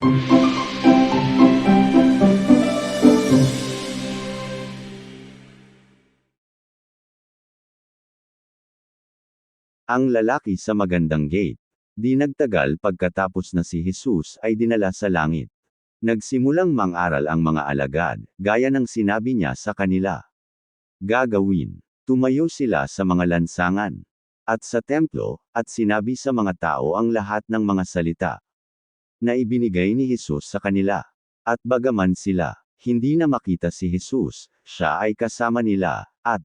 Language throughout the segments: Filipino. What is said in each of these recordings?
Ang lalaki sa magandang gate. Di nagtagal pagkatapos na si Jesus ay dinala sa langit. Nagsimulang mang-aral ang mga alagad, gaya ng sinabi niya sa kanila. Gagawin. Tumayo sila sa mga lansangan. At sa templo, at sinabi sa mga tao ang lahat ng mga salita. Na ibinigay ni Jesus sa kanila. At bagaman sila, hindi na makita si Jesus, siya ay kasama nila, at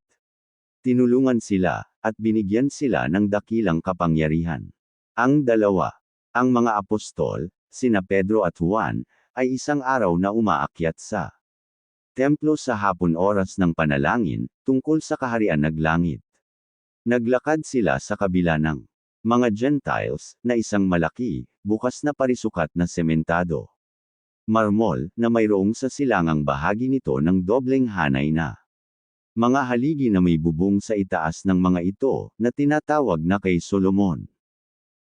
tinulungan sila, at binigyan sila ng dakilang kapangyarihan. Ang dalawa, ang mga apostol, sina Pedro at Juan, ay isang araw na umaakyat sa templo sa hapon oras ng panalangin, tungkol sa kaharian naglangit. Naglakad sila sa kabila ng mga Gentiles, na isang malaki, bukas na parisukat na sementado. Marmol, na mayroong sa silangang bahagi nito ng dobleng hanay na mga haligi na may bubong sa itaas ng mga ito, na tinatawag na kay Solomon.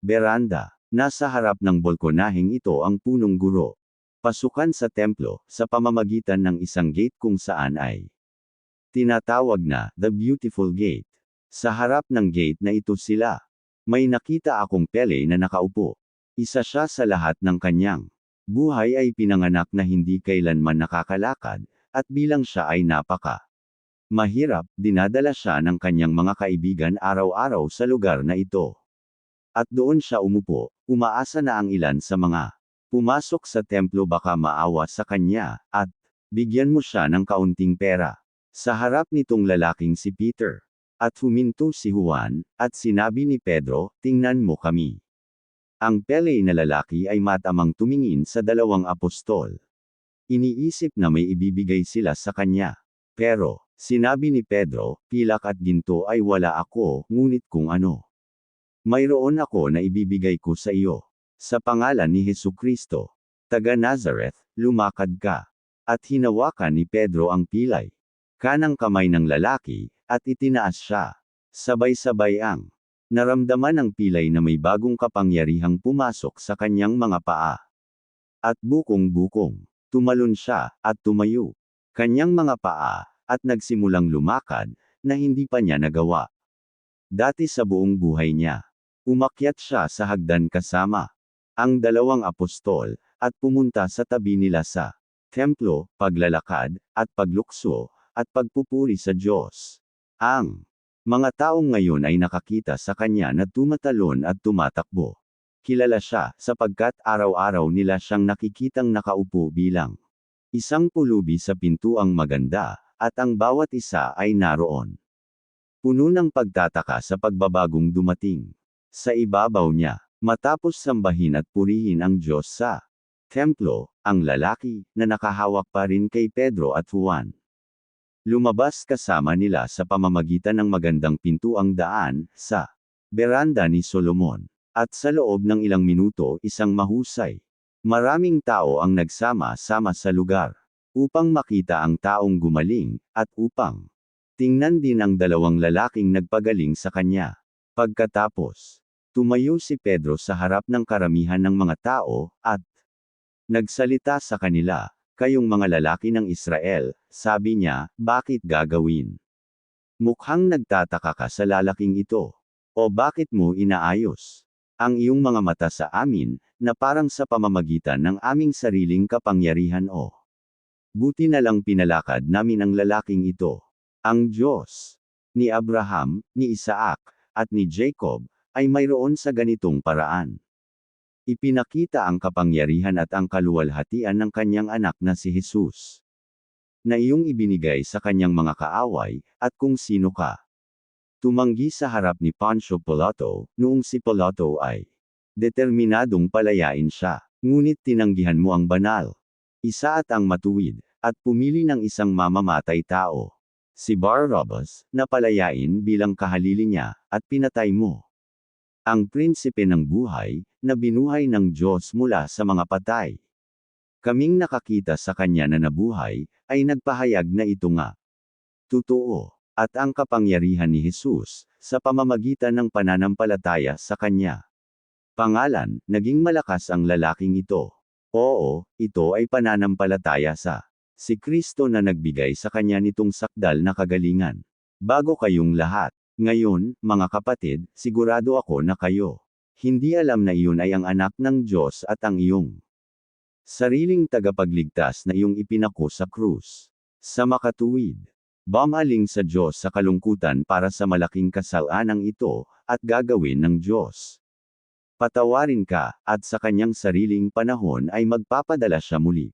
Beranda. Nasa harap ng balkonahing ito ang punong guro. Pasukan sa templo, sa pamamagitan ng isang gate kung saan ay tinatawag na, the beautiful gate. Sa harap ng gate na ito sila. May nakita akong pele na nakaupo. Isa siya sa lahat ng kanyang buhay ay pinanganak na hindi kailanman nakakalakad, at bilang siya ay napaka mahirap, dinadala siya ng kanyang mga kaibigan araw-araw sa lugar na ito. At doon siya umupo, umaasa na ang ilan sa mga pumasok sa templo baka maawa sa kanya, at bigyan mo siya ng kaunting pera. Sa harap nitong lalaking si Peter. At huminto si Juan, at sinabi ni Pedro, tingnan mo kami. Ang pele na lalaki ay matamang tumingin sa dalawang apostol. Iniisip na may ibibigay sila sa kanya. Pero, sinabi ni Pedro, pilak at ginto ay wala ako, ngunit kung ano. Mayroon ako na ibibigay ko sa iyo. Sa pangalan ni Hesu Kristo, taga Nazareth, lumakad ka. At hinawakan ni Pedro ang pilay. Kanang kamay ng lalaki, at itinaas siya. Sabay-sabay ang naramdaman ng pilay na may bagong kapangyarihang pumasok sa kanyang mga paa. At bukong-bukong, tumalon siya, at tumayo. Kanyang mga paa, at nagsimulang lumakad, na hindi pa niya nagawa. Dati sa buong buhay niya. Umakyat siya sa hagdan kasama ang dalawang apostol, at pumunta sa tabi nila sa templo, paglalakad, at paglukso, at pagpupuri sa Diyos. Ang mga taong ngayon ay nakakita sa kanya na tumatalon at tumatakbo. Kilala siya, sapagkat araw-araw nila siyang nakikitang nakaupo bilang isang pulubi sa pintuang maganda, at ang bawat isa ay naroon. Puno ng pagtataka sa pagbabagong dumating. Sa ibabaw niya, matapos sambahin at purihin ang Diyos sa templo, ang lalaki, na nakahawak pa rin kay Pedro at Juan. Lumabas kasama nila sa pamamagitan ng magandang pintuang daan, sa beranda ni Solomon. At sa loob ng ilang minuto isang mahusay. Maraming tao ang nagsama-sama sa lugar. Upang makita ang taong gumaling, at upang tingnan din ang dalawang lalaking nagpagaling sa kanya. Pagkatapos, tumayo si Pedro sa harap ng karamihan ng mga tao, at nagsalita sa kanila, kayong mga lalaki ng Israel, sabi niya, bakit gagawin? Mukhang nagtataka ka sa lalaking ito. O bakit mo inaayos? Ang iyong mga mata sa amin, na parang sa pamamagitan ng aming sariling kapangyarihan o. Buti na lang pinalakad namin ang lalaking ito. Ang Diyos ni Abraham, ni Isaac, at ni Jacob, ay mayroon sa ganitong paraan. Ipinakita ang kapangyarihan at ang kaluwalhatian ng kanyang anak na si Jesus. Na iyong ibinigay sa kanyang mga kaaway, at kung sino ka. Tumanggi sa harap ni Pancho Pilato, noong si Pilato ay determinadong palayain siya, ngunit tinanggihan mo ang banal. Isa at ang matuwid, at pumili ng isang mamamatay tao si Barabbas, na palayain bilang kahalili niya, at pinatay mo. Ang prinsipe ng buhay, na binuhay ng Diyos mula sa mga patay. Kaming nakakita sa kanya na nabuhay, ay nagpahayag na ito nga. Totoo, at ang kapangyarihan ni Jesus, sa pamamagitan ng pananampalataya sa kanya. Pangalan, naging malakas ang lalaking ito. Oo, ito ay pananampalataya sa si Kristo na nagbigay sa kanya nitong sakdal na kagalingan. Bago kayong lahat. Ngayon, mga kapatid, sigurado ako na kayo. Hindi alam na iyon ay ang anak ng Diyos at ang iyong sariling tagapagligtas na iyong ipinako sa krus. Sa makatuwid, bamaling sa Diyos sa kalungkutan para sa malaking kasalanang ito, at gagawin ng Diyos. Patawarin ka, at sa kanyang sariling panahon ay magpapadala siya muli.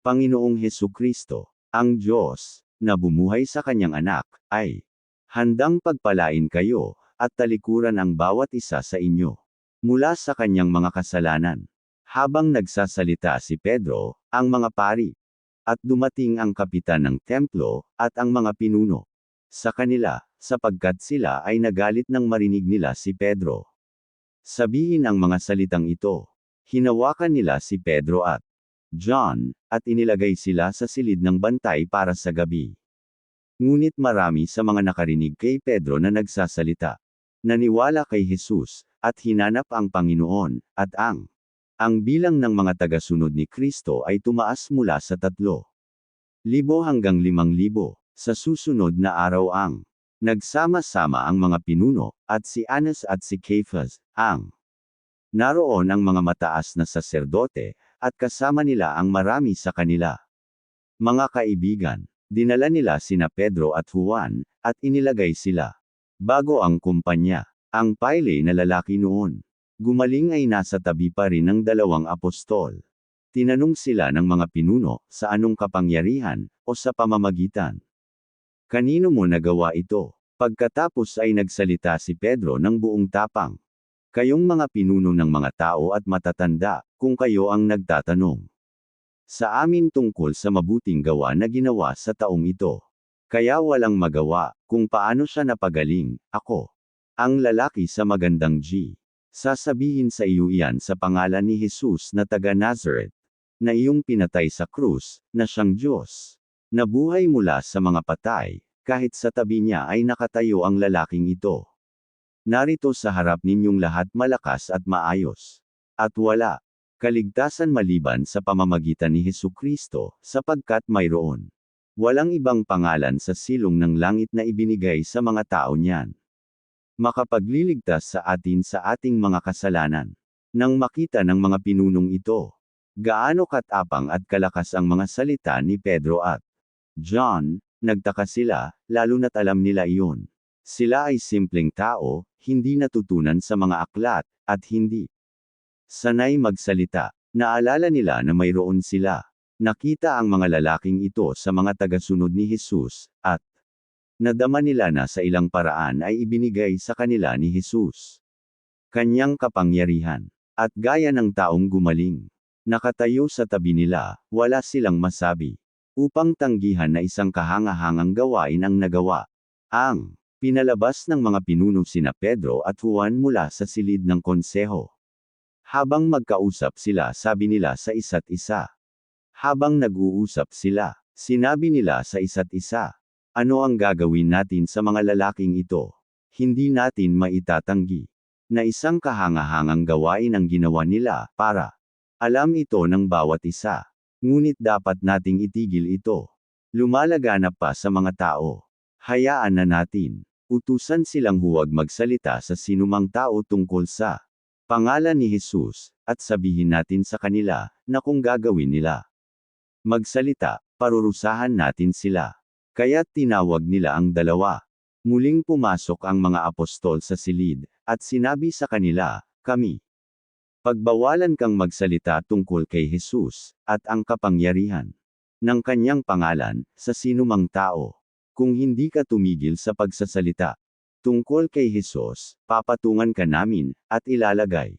Panginoong Heso Kristo, ang Diyos, na bumuhay sa kanyang anak, ay handang pagpalain kayo, at talikuran ang bawat isa sa inyo. Mula sa kanyang mga kasalanan. Habang nagsasalita si Pedro, ang mga pari, at dumating ang kapitan ng templo, at ang mga pinuno. Sa kanila, sapagkat sila ay nagalit nang marinig nila si Pedro. Sabihin ang mga salitang ito. Hinawakan nila si Pedro at John, at inilagay sila sa silid ng bantay para sa gabi. Ngunit marami sa mga nakarinig kay Pedro na nagsasalita. Naniwala kay Jesus, at hinanap ang Panginoon, at ang ang bilang ng mga tagasunod ni Kristo ay tumaas mula sa tatlo libo hanggang limang libo. Sa susunod na araw ang nagsama-sama ang mga pinuno, at si Anas at si Cephas, ang naroon ang mga mataas na saserdote, at kasama nila ang marami sa kanila. Mga kaibigan, dinala nila sina Pedro at Juan, at inilagay sila bago ang kumpanya. Ang paile na lalaki noon Gumaling ay nasa tabi pa rin ng dalawang apostol. Tinanong sila ng mga pinuno, sa anong kapangyarihan, o sa pamamagitan. Kanino mo nagawa ito? Pagkatapos ay nagsalita si Pedro ng buong tapang. Kayong mga pinuno ng mga tao at matatanda, kung kayo ang nagtatanong. Sa amin tungkol sa mabuting gawa na ginawa sa taong ito. Kaya walang magawa, kung paano siya napagaling, ako. Ang lalaki sa magandang G. Sasabihin sa iyo iyan sa pangalan ni Jesus na taga Nazareth, na iyong pinatay sa krus, na siyang Diyos. Nabuhay mula sa mga patay, kahit sa tabi niya ay nakatayo ang lalaking ito. Narito sa harap ninyong lahat malakas at maayos. At wala, kaligtasan maliban sa pamamagitan ni Hesu Kristo, sapagkat mayroon. Walang ibang pangalan sa silong ng langit na ibinigay sa mga tao niyan makapagliligtas sa atin sa ating mga kasalanan. Nang makita ng mga pinunong ito, gaano katapang at kalakas ang mga salita ni Pedro at John, nagtaka sila, lalo na't alam nila iyon. Sila ay simpleng tao, hindi natutunan sa mga aklat, at hindi sanay magsalita. Naalala nila na mayroon sila. Nakita ang mga lalaking ito sa mga tagasunod ni Jesus, at Nadama nila na sa ilang paraan ay ibinigay sa kanila ni Jesus. Kanyang kapangyarihan. At gaya ng taong gumaling. Nakatayo sa tabi nila, wala silang masabi. Upang tanggihan na isang kahangahangang gawain ang nagawa. Ang pinalabas ng mga pinuno sina Pedro at Juan mula sa silid ng konseho. Habang magkausap sila sabi nila sa isa't isa. Habang nag-uusap sila, sinabi nila sa isa't isa. Ano ang gagawin natin sa mga lalaking ito? Hindi natin maitatanggi na isang kahangahangang gawain ang ginawa nila para alam ito ng bawat isa. Ngunit dapat nating itigil ito. Lumalaganap pa sa mga tao. Hayaan na natin. Utusan silang huwag magsalita sa sinumang tao tungkol sa pangalan ni Jesus, at sabihin natin sa kanila na kung gagawin nila magsalita, parurusahan natin sila. Kaya tinawag nila ang dalawa. Muling pumasok ang mga apostol sa silid, at sinabi sa kanila, Kami. Pagbawalan kang magsalita tungkol kay Jesus, at ang kapangyarihan ng kanyang pangalan, sa sinumang tao. Kung hindi ka tumigil sa pagsasalita tungkol kay Jesus, papatungan ka namin, at ilalagay.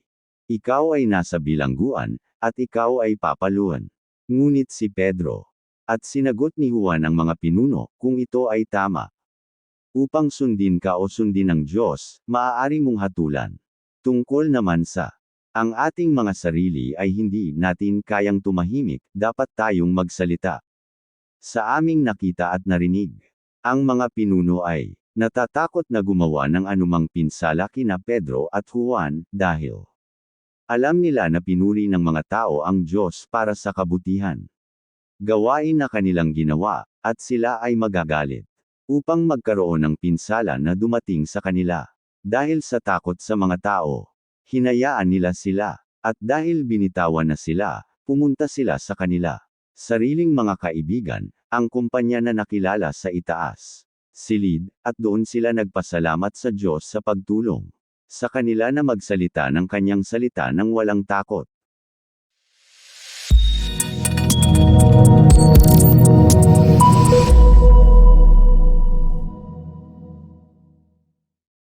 Ikaw ay nasa bilangguan, at ikaw ay papaluan. Ngunit si Pedro, at sinagot ni Juan ang mga pinuno, kung ito ay tama. Upang sundin ka o sundin ng Diyos, maaari mong hatulan. Tungkol naman sa ang ating mga sarili ay hindi natin kayang tumahimik, dapat tayong magsalita. Sa aming nakita at narinig, ang mga pinuno ay natatakot na gumawa ng anumang pinsala kina Pedro at Juan, dahil Alam nila na pinuri ng mga tao ang Diyos para sa kabutihan. Gawain na kanilang ginawa, at sila ay magagalit. Upang magkaroon ng pinsala na dumating sa kanila. Dahil sa takot sa mga tao, hinayaan nila sila, at dahil binitawan na sila, pumunta sila sa kanila. Sariling mga kaibigan, ang kumpanya na nakilala sa itaas. Silid, at doon sila nagpasalamat sa Diyos sa pagtulong. Sa kanila na magsalita ng kanyang salita ng walang takot.